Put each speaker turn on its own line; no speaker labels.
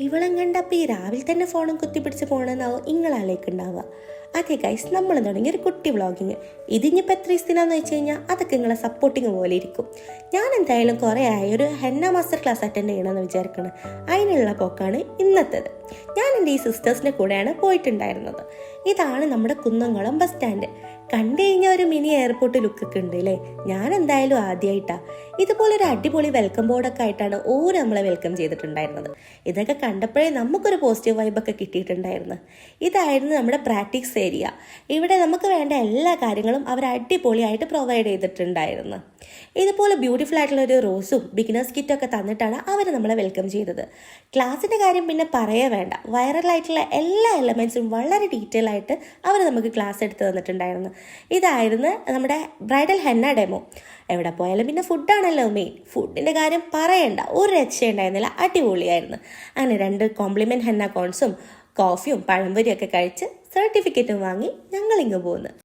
ഇവളം കണ്ടപ്പോൾ ഈ രാവിലെ തന്നെ ഫോണും കുത്തിപ്പിടിച്ച് പോകണമെന്നാവും ഇങ്ങളാലേക്ക് ഉണ്ടാവുക അതെ ഗൈസ് നമ്മൾ തുടങ്ങിയ ഒരു കുട്ടി വ്ളോഗിങ് ഇതിനിപ്പോൾ എത്ര ദിവസത്തിനാന്ന് വെച്ച് കഴിഞ്ഞാൽ അതൊക്കെ നിങ്ങളെ സപ്പോർട്ടിങ് പോലെ ഇരിക്കും. ഞാൻ എന്തായാലും കുറേ ആയി ഒരു ഹെന്ന മാസ്റ്റർ ക്ലാസ് അറ്റൻഡ് ചെയ്യണമെന്ന് വിചാരിക്കണം. അതിനുള്ള പോക്കാണ് ഇന്നത്തേത്. ഞാൻ എന്റെ ഈ സിസ്റ്റേഴ്സിന്റെ കൂടെയാണ് പോയിട്ടുണ്ടായിരുന്നത്. ഇതാണ് നമ്മുടെ കുന്നംകുളം ബസ് സ്റ്റാൻഡ് കണ്ടു കഴിഞ്ഞാൽ ഒരു മിനി എയർപോർട്ട് ലുക്കൊക്കെ ഉണ്ട് അല്ലേ ഞാൻ എന്തായാലും ആദ്യമായിട്ടാ ഇതുപോലെ ഒരു അടിപൊളി വെൽക്കം ബോർഡൊക്കെ ആയിട്ടാണ് ഓരോ നമ്മളെ വെൽക്കം ചെയ്തിട്ടുണ്ടായിരുന്നത്. ഇതൊക്കെ കണ്ടപ്പോഴേ നമുക്കൊരു പോസിറ്റീവ് വൈബൊക്കെ കിട്ടിയിട്ടുണ്ടായിരുന്നു. ഇതായിരുന്നു നമ്മുടെ പ്രാക്ടീസ് ഏരിയ ഇവിടെ നമുക്ക് വേണ്ട എല്ലാ കാര്യങ്ങളും അവർ അടിപൊളിയായിട്ട് പ്രൊവൈഡ് ചെയ്തിട്ടുണ്ടായിരുന്നു. ഇതുപോലെ ബ്യൂട്ടിഫുൾ ആയിട്ടുള്ള ഒരു റോസും ബിഗിനേഴ്സ് കിറ്റും ഒക്കെ തന്നിട്ടാണ് അവർ നമ്മളെ വെൽക്കം ചെയ്തത്. ക്ലാസ്സിന്റെ കാര്യം പിന്നെ പറയേ വേണ്ട. വൈറലായിട്ടുള്ള എല്ലാ എലമെൻസും വളരെ ഡീറ്റെയിൽ ആയിട്ട് അവർ നമുക്ക് ക്ലാസ് എടുത്ത് തന്നിട്ടുണ്ടായിരുന്നു. ഇതായിരുന്നു നമ്മുടെ ബ്രൈഡൽ ഹെന്ന ഡെമോ എവിടെ പോയാലും പിന്നെ ഫുഡാണല്ലോ മെയിൻ ഫുഡിന്റെ കാര്യം പറയണ്ട. ഒരു രക്ഷയുണ്ടായിരുന്നില്ല. അടിപൊളിയായിരുന്നു. അങ്ങനെ രണ്ട് കോംപ്ലിമെന്റ് ഹെന്ന കോൺസും കോഫിയും പഴംപൊരിയൊക്കെ കഴിച്ച് സർട്ടിഫിക്കറ്റും വാങ്ങി ഞങ്ങളിങ്ങ് പോന്നു.